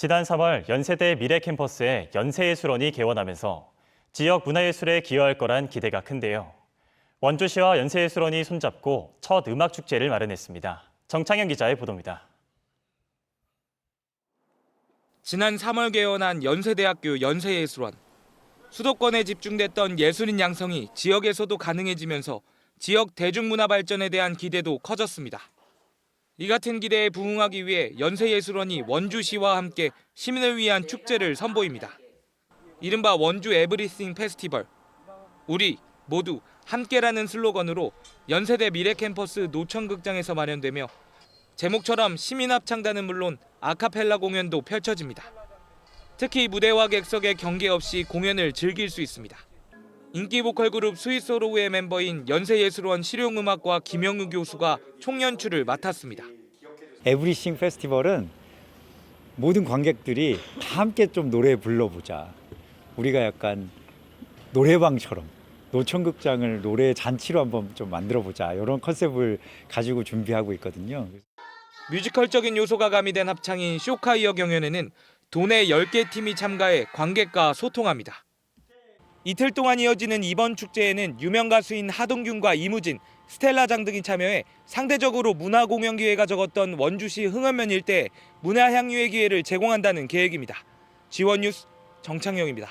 지난 3월 연세대 미래 캠퍼스에 연세예술원이 개원하면서 지역 문화예술에 기여할 거란 기대가 큰데요. 원주시와 연세예술원이 손잡고 첫 음악 축제를 마련했습니다. 정창현 기자의 보도입니다. 지난 3월 개원한 연세대학교 연세예술원. 수도권에 집중됐던 예술인 양성이 지역에서도 가능해지면서 지역 대중문화 발전에 대한 기대도 커졌습니다. 이 같은 기대에 부응하기 위해 연세예술원이 원주시와 함께 시민을 위한 축제를 선보입니다. 이른바 원주 에브리싱 페스티벌. 우리 모두 함께라는 슬로건으로 연세대 미래 캠퍼스 노천극장에서 마련되며 제목처럼 시민 합창단은 물론 아카펠라 공연도 펼쳐집니다. 특히 무대와 객석에 경계 없이 공연을 즐길 수 있습니다. 인기 보컬 그룹 스위스로우의 멤버인 연세예술원 실용음악과 김영우 교수가 총연출을 맡았습니다. 에브리싱 페스티벌은 모든 관객들이 다 함께 좀 노래 불러보자. 우리가 약간 노래방처럼 노천극장을 노래 잔치로 한번 좀 만들어보자. 이런 컨셉을 가지고 준비하고 있거든요. 뮤지컬적인 요소가 가미된 합창인 쇼카이어 경연에는 도내 10개 팀이 참가해 관객과 소통합니다. 이틀 동안 이어지는 이번 축제에는 유명 가수인 하동균과 이무진, 스텔라장 등이 참여해 상대적으로 문화 공연 기회가 적었던 원주시 흥원면 일대에 문화 향유의 기회를 제공한다는 계획입니다. 지원 뉴스 정창영입니다.